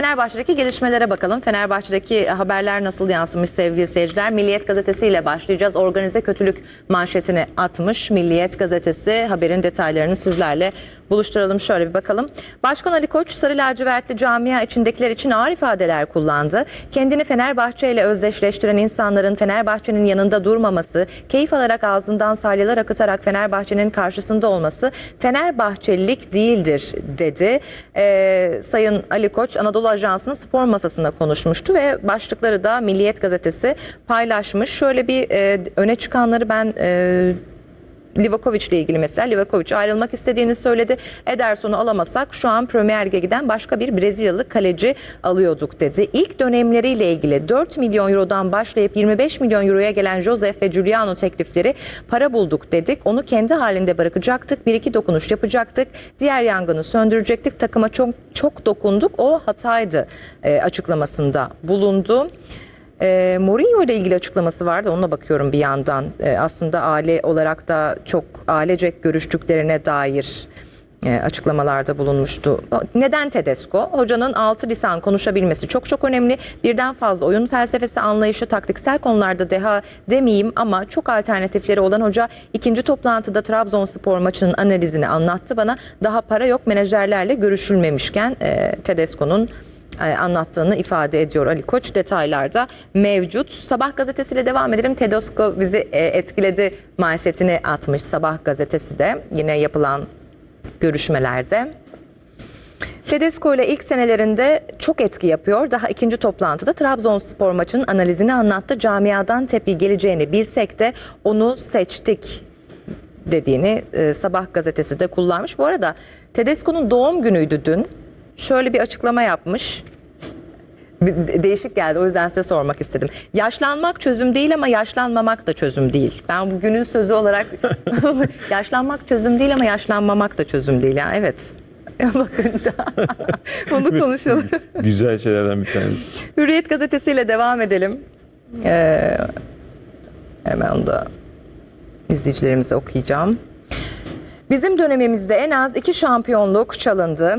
Fenerbahçe'deki gelişmelere bakalım. Fenerbahçe'deki haberler nasıl yansımış sevgili seyirciler? Milliyet Gazetesi ile başlayacağız. Organize kötülük manşetini atmış. Milliyet Gazetesi haberin detaylarını sizlerle buluşturalım. Şöyle bir bakalım. Başkan Ali Koç sarı lacivertli camia içindekiler için ağır ifadeler kullandı. Kendini Fenerbahçe ile özdeşleştiren insanların Fenerbahçe'nin yanında durmaması, keyif alarak ağzından salyalar akıtarak Fenerbahçe'nin karşısında olması Fenerbahçelilik değildir dedi. Ee, Sayın Ali Koç Anadolu Ajansı'nın spor masasında konuşmuştu ve başlıkları da Milliyet Gazetesi paylaşmış. Şöyle bir e, öne çıkanları ben e, Livakovic ile ilgili mesela Livakovic ayrılmak istediğini söyledi. Ederson'u alamasak şu an Premier Lig'e giden başka bir Brezilyalı kaleci alıyorduk dedi. İlk dönemleriyle ilgili 4 milyon eurodan başlayıp 25 milyon euroya gelen Josef ve Giuliano teklifleri para bulduk dedik. Onu kendi halinde bırakacaktık. Bir iki dokunuş yapacaktık. Diğer yangını söndürecektik. Takıma çok çok dokunduk. O hataydı e, açıklamasında bulundu. E, Mourinho ile ilgili açıklaması vardı. Onunla bakıyorum bir yandan. E, aslında aile olarak da çok ailecek görüştüklerine dair e, açıklamalarda bulunmuştu. Neden Tedesco? Hocanın 6 lisan konuşabilmesi çok çok önemli. Birden fazla oyun felsefesi anlayışı, taktiksel konularda deha demeyeyim ama çok alternatifleri olan hoca ikinci toplantıda Trabzonspor maçının analizini anlattı bana. Daha para yok menajerlerle görüşülmemişken e, Tedesco'nun anlattığını ifade ediyor Ali Koç. Detaylarda mevcut. Sabah gazetesiyle devam edelim. Tedesco bizi e, etkiledi manşetini atmış Sabah gazetesi de yine yapılan görüşmelerde. Tedesco ile ilk senelerinde çok etki yapıyor. Daha ikinci toplantıda Trabzonspor maçının analizini anlattı. Camiadan tepki geleceğini bilsek de onu seçtik dediğini e, Sabah gazetesi de kullanmış. Bu arada Tedesco'nun doğum günüydü dün. Şöyle bir açıklama yapmış. Değişik geldi o yüzden size sormak istedim. Yaşlanmak çözüm değil ama yaşlanmamak da çözüm değil. Ben bugünün sözü olarak yaşlanmak çözüm değil ama yaşlanmamak da çözüm değil. Yani evet. Bakınca bunu konuşalım. Güzel şeylerden bir tanesi. Hürriyet gazetesiyle devam edelim. Ee, hemen da izleyicilerimize okuyacağım. Bizim dönemimizde en az iki şampiyonluk çalındı.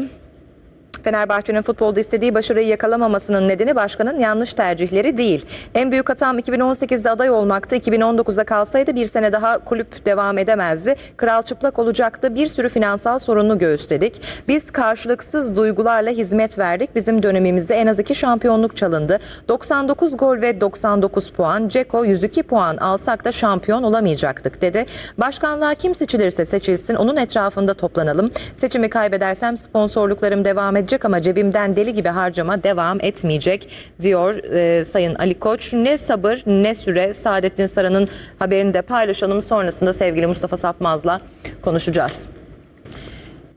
Fenerbahçe'nin futbolda istediği başarıyı yakalamamasının nedeni başkanın yanlış tercihleri değil. En büyük hatam 2018'de aday olmaktı. 2019'a kalsaydı bir sene daha kulüp devam edemezdi. Kral çıplak olacaktı. Bir sürü finansal sorunu göğüsledik. Biz karşılıksız duygularla hizmet verdik. Bizim dönemimizde en az iki şampiyonluk çalındı. 99 gol ve 99 puan. Ceko 102 puan alsak da şampiyon olamayacaktık dedi. Başkanlığa kim seçilirse seçilsin onun etrafında toplanalım. Seçimi kaybedersem sponsorluklarım devam edecek ama cebimden deli gibi harcama devam etmeyecek diyor e, Sayın Ali Koç. Ne sabır ne süre Saadettin Saran'ın haberini de paylaşalım. Sonrasında sevgili Mustafa Sapmaz'la konuşacağız.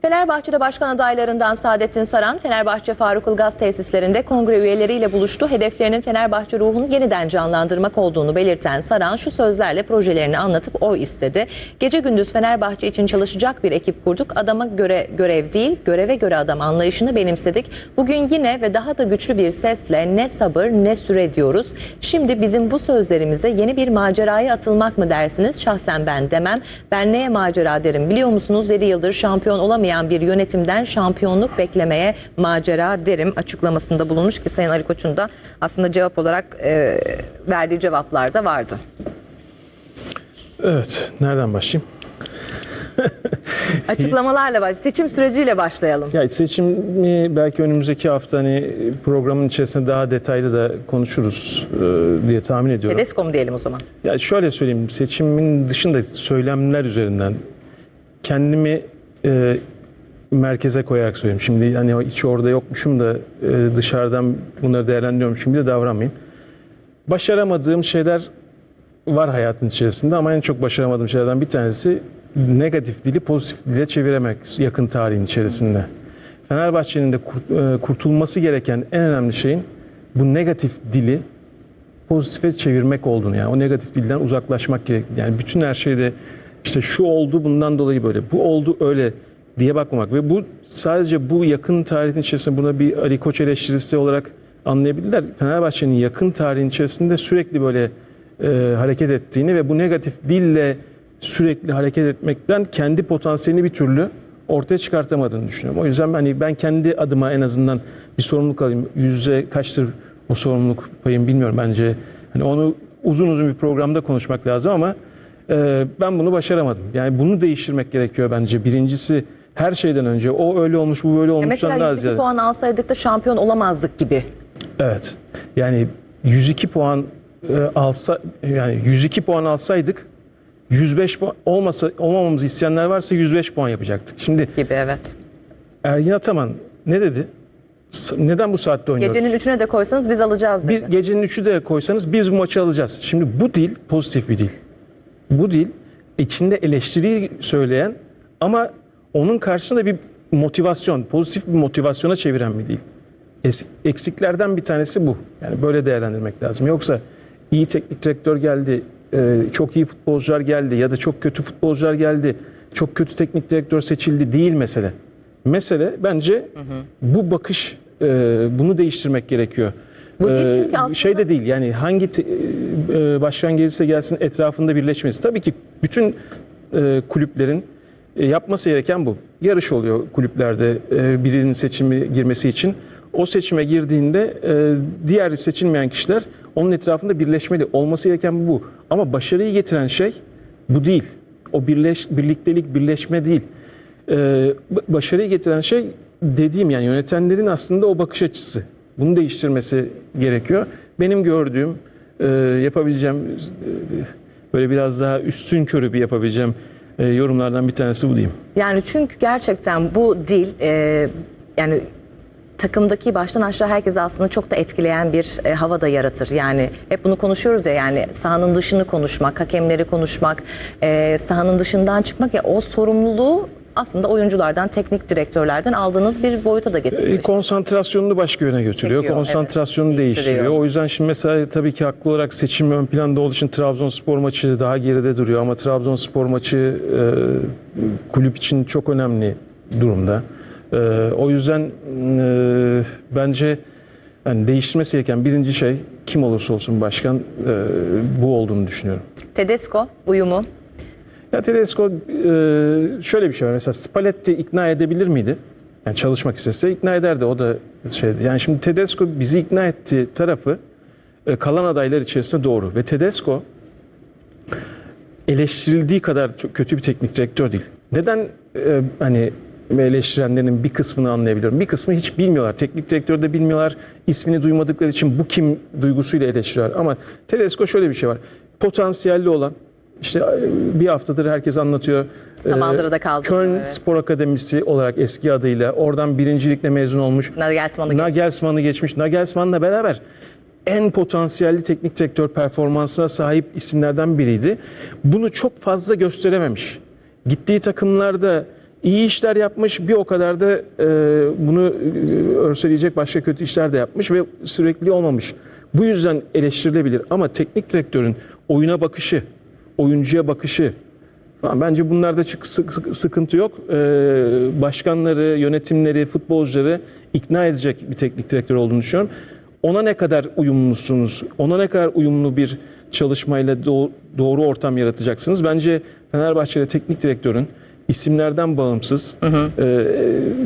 Fenerbahçe'de başkan adaylarından Saadettin Saran, Fenerbahçe Faruk Ilgaz tesislerinde kongre üyeleriyle buluştu. Hedeflerinin Fenerbahçe ruhunu yeniden canlandırmak olduğunu belirten Saran şu sözlerle projelerini anlatıp oy istedi. Gece gündüz Fenerbahçe için çalışacak bir ekip kurduk. Adama göre görev değil, göreve göre adam anlayışını benimsedik. Bugün yine ve daha da güçlü bir sesle ne sabır ne süre diyoruz. Şimdi bizim bu sözlerimize yeni bir maceraya atılmak mı dersiniz? Şahsen ben demem. Ben neye macera derim biliyor musunuz? 7 yıldır şampiyon olamayan bir yönetimden şampiyonluk beklemeye macera derim açıklamasında bulunmuş ki Sayın Ali Koç'un da aslında cevap olarak e, verdiği cevaplar da vardı. Evet, nereden başlayayım? Açıklamalarla baş, seçim süreciyle başlayalım. Ya seçimi belki önümüzdeki hafta hani programın içerisinde daha detaylı da konuşuruz e, diye tahmin ediyorum. Tedesco mu diyelim o zaman? Ya şöyle söyleyeyim, seçimin dışında söylemler üzerinden kendimi e, merkeze koyarak söyleyeyim. Şimdi hani hiç orada yokmuşum da e, dışarıdan bunları değerlendiriyormuşum gibi de davranmayayım. Başaramadığım şeyler var hayatın içerisinde ama en çok başaramadığım şeylerden bir tanesi negatif dili pozitif dile çeviremek yakın tarihin içerisinde. Fenerbahçe'nin de e, kurtulması gereken en önemli şeyin bu negatif dili pozitife çevirmek olduğunu yani o negatif dilden uzaklaşmak gerek. Yani bütün her şeyde işte şu oldu bundan dolayı böyle, bu oldu öyle diye bakmamak ve bu sadece bu yakın tarihin içerisinde buna bir Ali Koç eleştirisi olarak anlayabilirler. Fenerbahçe'nin yakın tarihin içerisinde sürekli böyle e, hareket ettiğini ve bu negatif dille sürekli hareket etmekten kendi potansiyelini bir türlü ortaya çıkartamadığını düşünüyorum. O yüzden hani ben kendi adıma en azından bir sorumluluk alayım. Yüzde kaçtır o sorumluluk payım bilmiyorum bence. Hani onu uzun uzun bir programda konuşmak lazım ama e, ben bunu başaramadım. Yani bunu değiştirmek gerekiyor bence. Birincisi her şeyden önce o öyle olmuş bu böyle olmuştan Mesela daha 102 ziyade. puan alsaydık da şampiyon olamazdık gibi. Evet. Yani 102 puan e, alsa yani 102 puan alsaydık 105 puan olmasa olmamamızı isteyenler varsa 105 puan yapacaktık. Şimdi Gibi evet. Ergin Ataman ne dedi? Neden bu saatte oynuyoruz? Gecenin üçüne de koysanız biz alacağız bir dedi. gecenin üçü de koysanız biz bu maçı alacağız. Şimdi bu dil pozitif bir dil. Bu dil içinde eleştiriyi söyleyen ama onun karşısında bir motivasyon, pozitif bir motivasyona çeviren bir dil. Eksiklerden bir tanesi bu. Yani böyle değerlendirmek lazım. Yoksa iyi teknik direktör geldi, e, çok iyi futbolcular geldi ya da çok kötü futbolcular geldi, çok kötü teknik direktör seçildi değil mesele. Mesele bence bu bakış, e, bunu değiştirmek gerekiyor. Bu Ee, çünkü aslında- şey de değil yani hangi te- e, başkan gelirse gelsin etrafında birleşmesi. Tabii ki bütün e, kulüplerin e, yapması gereken bu. Yarış oluyor kulüplerde e, birinin seçimi girmesi için. O seçime girdiğinde e, diğer seçilmeyen kişiler onun etrafında birleşmeli. Olması gereken bu. Ama başarıyı getiren şey bu değil. O birleş, birliktelik, birleşme değil. Ba- başarıyı getiren şey dediğim yani yönetenlerin aslında o bakış açısı. Bunu değiştirmesi gerekiyor. Benim gördüğüm, yapabileceğim, böyle biraz daha üstün körü bir yapabileceğim e, yorumlardan bir tanesi bu diyeyim. Yani çünkü gerçekten bu dil e, yani takımdaki baştan aşağı herkesi aslında çok da etkileyen bir e, hava da yaratır. Yani hep bunu konuşuyoruz ya yani sahanın dışını konuşmak, hakemleri konuşmak, e, sahanın dışından çıkmak ya o sorumluluğu aslında oyunculardan, teknik direktörlerden aldığınız bir boyuta da E, getiriyor. konsantrasyonunu başka yöne götürüyor. Çekiyor, konsantrasyonu evet. değiştiriyor. Değiştiriyor. O yüzden şimdi mesela tabii ki haklı olarak seçim ön planda olduğu için Trabzonspor maçı daha geride duruyor ama Trabzonspor maçı e, kulüp için çok önemli durumda. E, o yüzden e, bence yani değiştirmesi gereken birinci şey kim olursa olsun başkan e, bu olduğunu düşünüyorum. Tedesco uyumu Ya Tedesco e, şöyle bir şey var. Mesela Spalletti ikna edebilir miydi? Yani çalışmak istese ikna ederdi. O da şeydi. Yani şimdi Tedesco bizi ikna ettiği tarafı e, kalan adaylar içerisinde doğru. Ve Tedesco eleştirildiği kadar kötü bir teknik direktör değil. Neden e, hani eleştirenlerin bir kısmını anlayabiliyorum. Bir kısmı hiç bilmiyorlar. Teknik direktörü de bilmiyorlar. İsmini duymadıkları için bu kim duygusuyla eleştiriyorlar. Ama Tedesco şöyle bir şey var. Potansiyelli olan işte e, bir haftadır herkes anlatıyor. Samandıra'da kaldı, Köln evet. Spor Akademisi olarak eski adıyla oradan birincilikle mezun olmuş. Nagelsmann'ı geçti. Nagelsmann'ı geçmiş. Nagelsmann'la beraber en potansiyelli teknik direktör performansına sahip isimlerden biriydi. Bunu çok fazla gösterememiş. Gittiği takımlarda iyi işler yapmış, bir o kadar da e, bunu e, örseleyecek başka kötü işler de yapmış ve sürekli olmamış. Bu yüzden eleştirilebilir ama teknik direktörün oyuna bakışı, oyuncuya bakışı, Bence bunlarda çık sık- sık- sıkıntı yok. Ee, başkanları, yönetimleri, futbolcuları ikna edecek bir teknik direktör olduğunu düşünüyorum. Ona ne kadar uyumlusunuz, ona ne kadar uyumlu bir çalışmayla do- doğru ortam yaratacaksınız. Bence Fenerbahçe'de teknik direktörün isimlerden bağımsız e,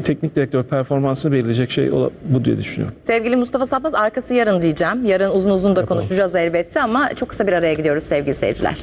teknik direktör performansını belirleyecek şey ola- bu diye düşünüyorum. Sevgili Mustafa Sapmaz arkası yarın diyeceğim. Yarın uzun uzun da konuşacağız elbette ama çok kısa bir araya gidiyoruz sevgili seyirciler.